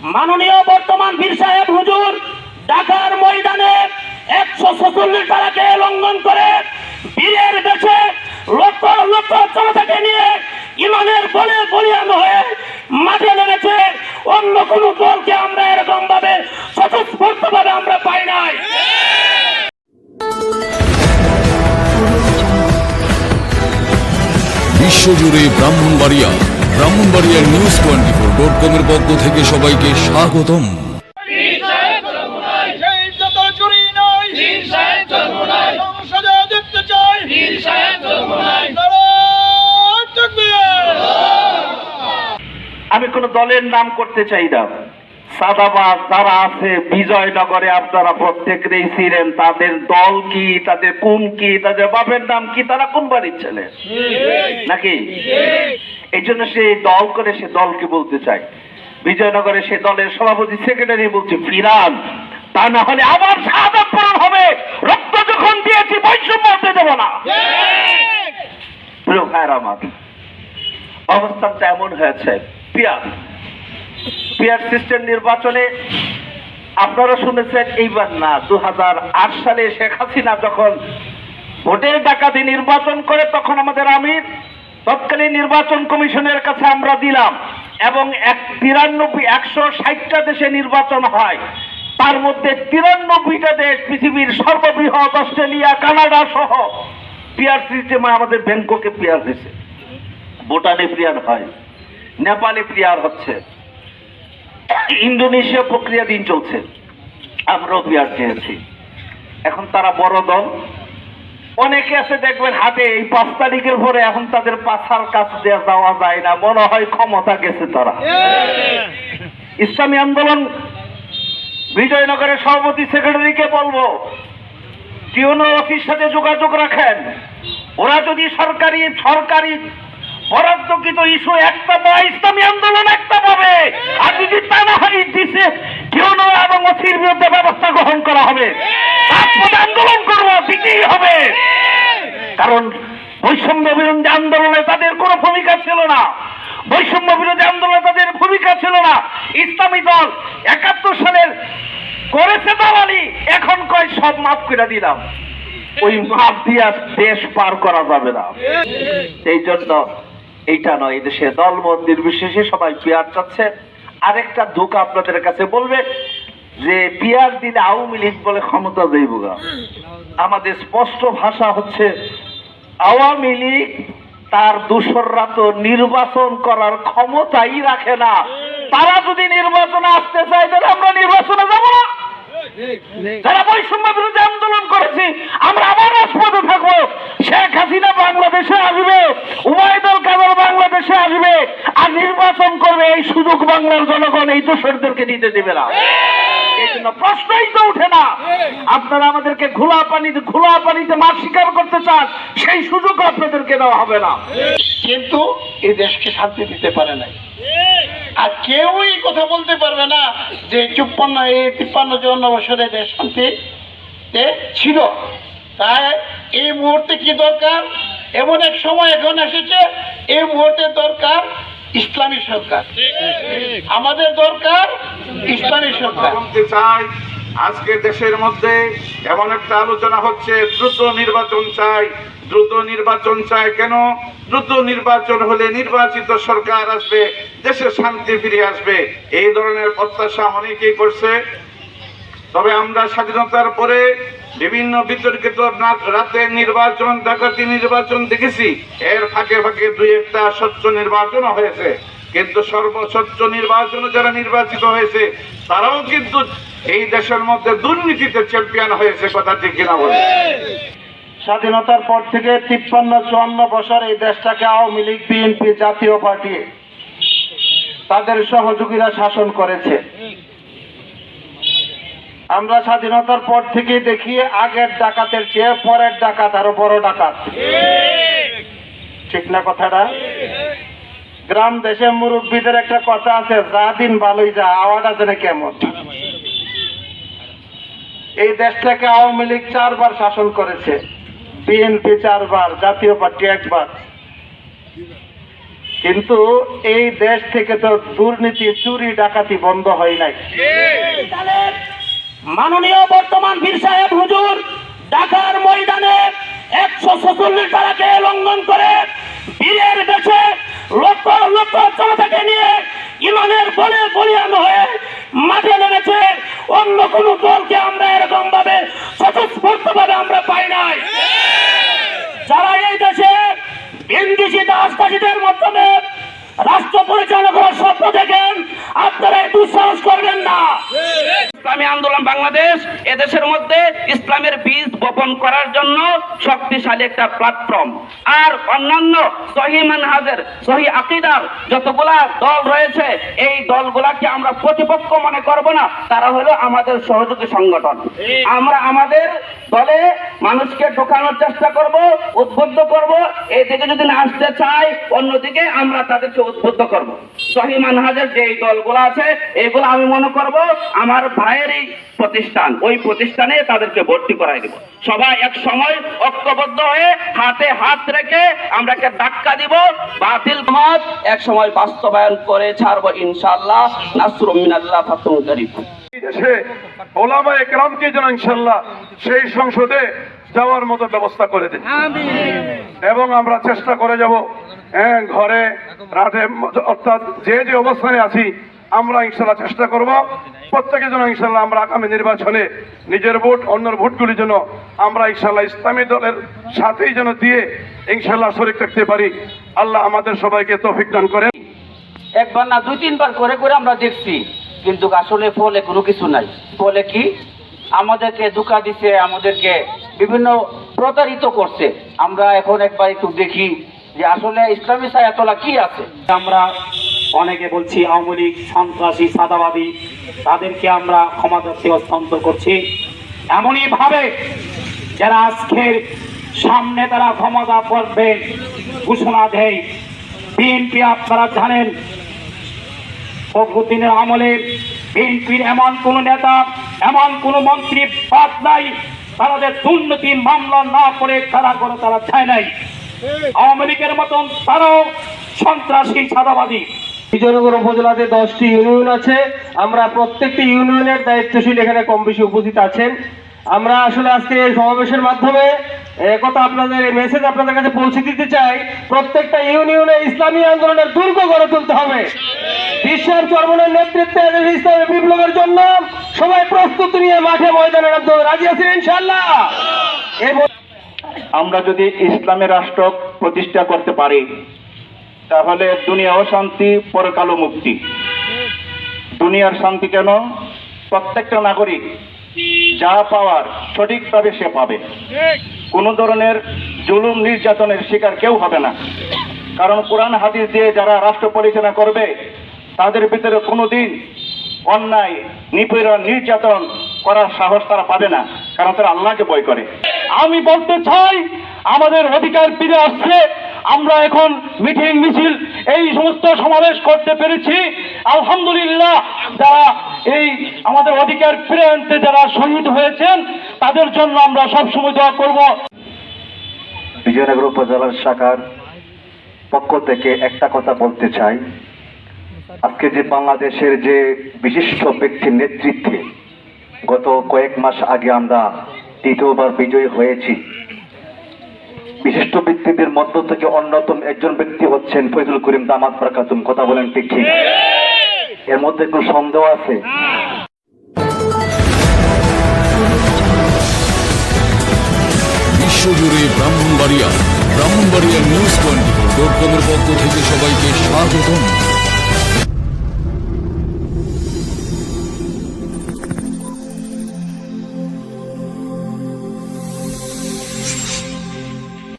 মাননীয় বর্তমান বীর সাহেব হুজুর, ঢাকার ময়দানে একশো ছচল্লিশ ধারাকে লঙ্ঘন করে বীরের দেশে লক্ষ লক্ষ জনতাকে নিয়ে ইমানের বলে বলিয়ান হয়ে মাঠে নেমেছে। অন্য কোন দলকে আমরা এরকম ভাবে স্বতঃস্ফূর্ত ভাবে আমরা পাই নাই। বিশ্বজুড়ে ব্রাহ্মণবাড়িয়া। ব্রাহ্মণবাড়িয়ার নিউজ টোয়েন্টি ফোর ডট কমের পক্ষ থেকে সবাইকে স্বাগতম। আমি কোন দলের নাম করতে চাই না সাদাবাদ যারা আছে বিজয়নগরে আপনারা প্রত্যেকেই ছিলেন। তাদের দল কি তাদের কোন কি তাদের বাপের নাম কি তারা কোন বাড়ির ছেলে? নাকি? এই জন্য সে দল করে সে দলকে বলতে চাই বিজয়নগরে সে দলের সভাপতি সেক্রেটারি বলছে ফিরান তা না হলে আবার সাদা পূরণ হবে। রক্ত যখন দিয়েছি বৈষম্য হতে দেবো না। প্রিয় ভাইয়ের আমার অবস্থানটা এমন হয়েছে। পিয়ার পিয়ার সিস্টেম নির্বাচনে আপনারা শুনেছেন এইবার না দু হাজার আট সালে শেখ হাসিনা যখন ভোটের ডাকাতি নির্বাচন করে তখন আমাদের আমির তৎকালীন নির্বাচন কমিশনের কাছে আমরা দিলাম এবং এক তিরানব্বই, একশো ষাটটা দেশে নির্বাচন হয়। তার মধ্যে তিরানব্বইটা দেশ পৃথিবীর সর্ববৃহৎ অস্ট্রেলিয়া, কানাডা সহ পিয়ার সিস্টেমে আমাদের ব্যাংককে পিয়ার দিছে ভুটানে প্রিয়ার হয়, নেপালে প্রিয়ার হচ্ছে। ইন্দোনেশিয়া প্রক্রিয়া দিন চলছে। আমরাও প্রিয়ার চেয়েছি। এখন তারা বড় দল। অনেকে আছে, দেখবেন হাতে এই পাঁচ তারিখের পরে এখন তাদের পাছার কাছ দিয়ে যাওয়া যায় না। মনে হয় ক্ষমতা গেছে তারা। ইসলামী আন্দোলন, বিজয়নগরের সভাপতি সেক্রেটারিকে বলব টিউনো অফিস সাথে যোগাযোগ রাখেন। ওরা যদি সরকারি সরকারি বরাদ্দকৃত ইস্যু একটা পায় ইসলামী আন্দোলন একটা পাবে আর যদি হয় দিছে টিউনো এবং অসির বিরুদ্ধে ব্যবস্থা গ্রহণ করা হবে। আন্দোলন করব, দিতেই হবে। কারণ বৈষম্য বিরোধী আন্দোলনে তাদের কোনো ভূমিকা ছিল না। বৈষম্য বিরোধী আন্দোলনে তাদের ভূমিকা ছিল না। ইসলামী দল একাত্তর সালের করেছে দালালি, এখন কয় সব মাফ করে দিলাম। ওই মাপ দিয়া দেশ পার করা যাবে না। এই জন্য এইটা নয় দেশে দল মন্দির বিশেষে সবাই পিয়ার চাচ্ছে। আরেকটা ধোকা আপনাদের কাছে বলবে যে পিয়ার দিলে আওয়ামী লীগ বলে ক্ষমতা দেইব গা আমাদের স্পষ্ট ভাষা হচ্ছে আওয়ামী লীগ তার দোসররা তো নির্বাচন করার ক্ষমতাই রাখে না। তারা যদি নির্বাচনে আসতে চায়, তাহলে আমরা নির্বাচনে যাব না। যারা বৈষম্য বিরুদ্ধে আন্দোলন করেছি আমরা আবার রাজপথে থাকব। শেখ হাসিনা বাংলাদেশে আসবে উভয়দল কাদের বাংলাদেশে আসবে আর নির্বাচন করবে এই সুযোগ বাংলার জনগণ এই দোষরদেরকে নিতে দেবে না। প্রশ্নই তো উঠে না। আপনারা আমাদেরকে ঘোলা পানিতে ঘোলা পানিতে মাছ শিকার করতে চান সেই সুযোগ আপনাদেরকে দেওয়া হবে না। কিন্তু এই দেশকে শান্তি দিতে পারে নাই। আর কেউই কথা বলতে পারবে না যে চুপ্পান্ন এই তিপ্পান্ন চুয়ান্ন বছরে দেশ শান্তিতে ছিল। তাই এই মুহূর্তে কি দরকার? এমন এক সময় এখন এসেছে এই মুহূর্তে দরকার ইসলামী সরকার। আমাদের দরকার ইসলামী সরকার। বলতে চাই আজকে দেশের মধ্যে এমন একটা আলোচনা হচ্ছে, দ্রুত নির্বাচন চাই, দ্রুত নির্বাচন চাই কেন? দ্রুত নির্বাচন হলে নির্বাচিত সরকার আসবে, দেশে শান্তি ফিরে আসবে। এই ধরনের প্রত্যাশা অনেকেই করছে। তবে আমরা স্বাধীনতার পরে বিভিন্ন বিতর্কিত রাতে নির্বাচন, ডাকাতি নির্বাচন দেখেছি। এর ফাঁকে ফাঁকে দুই একটা স্বচ্ছ নির্বাচনও হয়েছে। কিন্তু সর্বস্বচ্ছ নির্বাচন যারা নির্বাচিত হয়েছে, তারাও কিন্তু এই দেশের মধ্যে দুর্নীতিতে চ্যাম্পিয়ন হয়েছে কথা ঠিক কিনা বলে স্বাধীনতার পর থেকে তিপ্পান্ন, চুয়ান্ন বছর এই দেশটাকে আওয়ামী লীগ, বিএনপি জাতীয় পার্টি তাদের সহযোগীরা শাসন করেছে। আমরা স্বাধীনতার পর থেকে দেখি আগের ডাকাতের চেয়ে পরের ডাকাত আরও বড় ডাকাত। ঠিক না কথাটা? গ্রাম দেশে মুরব্বীদের একটা কথা আছে, যা দিন ভালোই যা আওয়াজ আছে কেমন? এই দেশটাকে আওয়ামী লীগ চারবার শাসন করেছে। বিএনপি চারবার, জাতীয় পার্টি একবার। কিন্তু এই দেশ থেকে তো দুর্নীতি, চুরি, ডাকাতি বন্ধ হয় নাই। মাননীয় বর্তমান বীর সাহেব হুজুর, ঢাকার ময়দানে একশো ছচল্লিশ ধারাকে লঙ্ঘন করে বীরের দেশে লক্ষ লক্ষ জনতাকে নিয়ে ইমানের বলে বলিয়ান হয়ে মাঠে নেমেছে অন্য কোন দলকে আমরা এরকম ভাবে স্বতঃস্ফূর্ত ভাবে আমরা পাই নাই। যারা এই দেশে বিন্দিসি দাসদাসীদের মাধ্যমে রাষ্ট্র পরিচালনা করার স্বপ্ন দেখেন, আপনারা এই দুঃসাহস করবেন না। ইসলামী আন্দোলন বাংলাদেশ এদেশের মধ্যে ইসলামের বীজ বপন করার জন্য শক্তিশালী একটা প্ল্যাটফর্ম আর অন্যান্য সহি মানহাজের, সহি আকিদার যতগুলা দল রয়েছে, এই দলগুলাকে আমরা প্রতিপক্ষ মনে করব না, তারা হলো আমাদের সহযোগী সংগঠন। আমরা আমাদের দলে মানুষকে ঢোকানোর চেষ্টা করব, উদ্বুদ্ধ করব এই দিকে যদি না আসতে চাই, অন্যদিকে আমরা তাদেরকে উদ্বুদ্ধ করব। সহি মানহাজের যে দলগুলো আছে এগুলো আমি মনে করব আমার ভাইয়েরই প্রতিষ্ঠান। ওই প্রতিষ্ঠানে তাদেরকে ভর্তি করাই দেব। সবাই এক সময় ঐক্যবদ্ধ হয়ে হাতে হাত রেখে আমরা একটা ধাক্কা দিব বাতিল মত এক সময় বাস্তবায়ন করে ছাড়বো ইনশাআল্লাহ। নাসরুম মিনাল্লাহ ফাতুন করিম। দেশে ওলামা একরামকে যেন ইনশাল্লাহ সেই সংসদে যাওয়ার মতো ব্যবস্থা করে দিন। এবং আমরা চেষ্টা করে যাব ঘরে রাতে অর্থাৎ যে যে অবস্থানে আছি, আমরা ইনশাল্লাহ চেষ্টা করব। প্রত্যেকের জন্য ইনশাল্লাহ আমরা আগামী নির্বাচনে নিজের ভোট, অন্যের ভোটগুলির জন্য আমরা ইনশাল্লাহ ইসলামী দলের সাথেই যেন দিয়ে ইনশাল্লাহ শরিক থাকতে পারি। আল্লাহ আমাদের সবাইকে তৌফিক দান করেন। একবার না, দুই, তিনবার করে করে আমরা দেখছি। কিন্তু আসলে ফলে কোনো কিছু নাই। ফলে কি? আমাদেরকে ধোকা দিছে, আমাদেরকে বিভিন্ন প্রতারিত করছে। আমরা এখন একবার একটু দেখি যে আসলে ইসলামী সায়াতলা কি আছে? আমরা অনেকে বলছি আওয়ামী লীগ, সন্ত্রাসী, সাদাবাদী, তাদেরকে আমরা ক্ষমতাতে হস্তান্তর করছি। এমনই ভাবে যারা আজকের সামনে তারা ক্ষমতা করবে, ঘোষণা দেয় বিএনপি আপনারা জানেন ফখরুদ্দিনের আমলে বিএনপির এমন কোন নেতা, এমন কোন মন্ত্রী বাদ নাই। তাদের দুর্নীতি মামলা না করে তারা করে তারা চায় নাই। আওয়ামী লীগের মতন তারাও সন্ত্রাসী, সাদাবাদী। বিজয়নগর উপজেলাতে দশটি ইউনিয়ন আছে। আমরা প্রত্যেকটি ইউনিয়নের দায়িত্বশীল এখানে কম বেশি উপস্থিত আছেন। আমরা আসলে আজকে এই সমাবেশের মাধ্যমে আপনাদের মেসেজ আপনাদের কাছে পৌঁছে দিতে চাই। প্রত্যেকটা ইউনিয়নে ইসলামী আন্দোলনের দুর্গ গড়ে তুলতে হবে। বিশ্বের চর্মনের নেতৃত্বে ইসলামী বিপ্লবের জন্য সবাই প্রস্তুতি নিয়ে মাঠে ময়দানে হবে। রাজি আছেন ইনশাল্লাহ আমরা যদি ইসলামের রাষ্ট্র প্রতিষ্ঠা করতে পারি, তাহলে দুনিয়াও শান্তি, পরকালও মুক্তি। দুনিয়ার শান্তি কেন? প্রত্যেকটা নাগরিক যা পাওয়ার সঠিকভাবে সে পাবে। কোনো ধরনের জুলুম, নির্যাতনের শিকার কেউ হবে না। কারণ কোরআন, হাদিস দিয়ে যারা রাষ্ট্র পরিচালনা করবে, তাদের ভিতরে কোনোদিন অন্যায়, নিপীড়ন, নির্যাতন করার সাহস তারা পাবে না, কারণ তারা আল্লাহকে ভয় করে। আমি বলতে চাই, আমাদের অধিকার ফিরে আসছে আমরা এখন মিটিং, মিছিল, এই সমস্ত সমাবেশ করতে পেরেছি। আলহামদুলিল্লাহ, যারা এই আমাদের অধিকার ফিরে আনতে যারা শহীদ হয়েছেন, তাদের জন্য আমরা সবসময় দোয়া করব। বিজয়নগর উপজেলার শাখার পক্ষ থেকে একটা কথা বলতে চাই। আজকে যে বাংলাদেশের যে বিশিষ্ট ব্যক্তির নেতৃত্বে গত কয়েক মাস আগে আমরা তৃতীয়বার বিজয়ী হয়েছি। বিশিষ্ট ব্যক্তিদের মধ্য থেকে অন্যতম একজন ব্যক্তি হচ্ছেন ফৈজুল করিম দামাত বরকাতুম। কথা বলেন ঠিক ঠিক। এর মধ্যে কোনো সন্দেহ আছে? বিশ্বজুড়ে ব্রাহ্মণবাড়িয়া ব্রাহ্মণবাড়িয়ার নিউজ টোয়েন্টি ডট কমের পক্ষ থেকে সবাইকে স্বাগতম।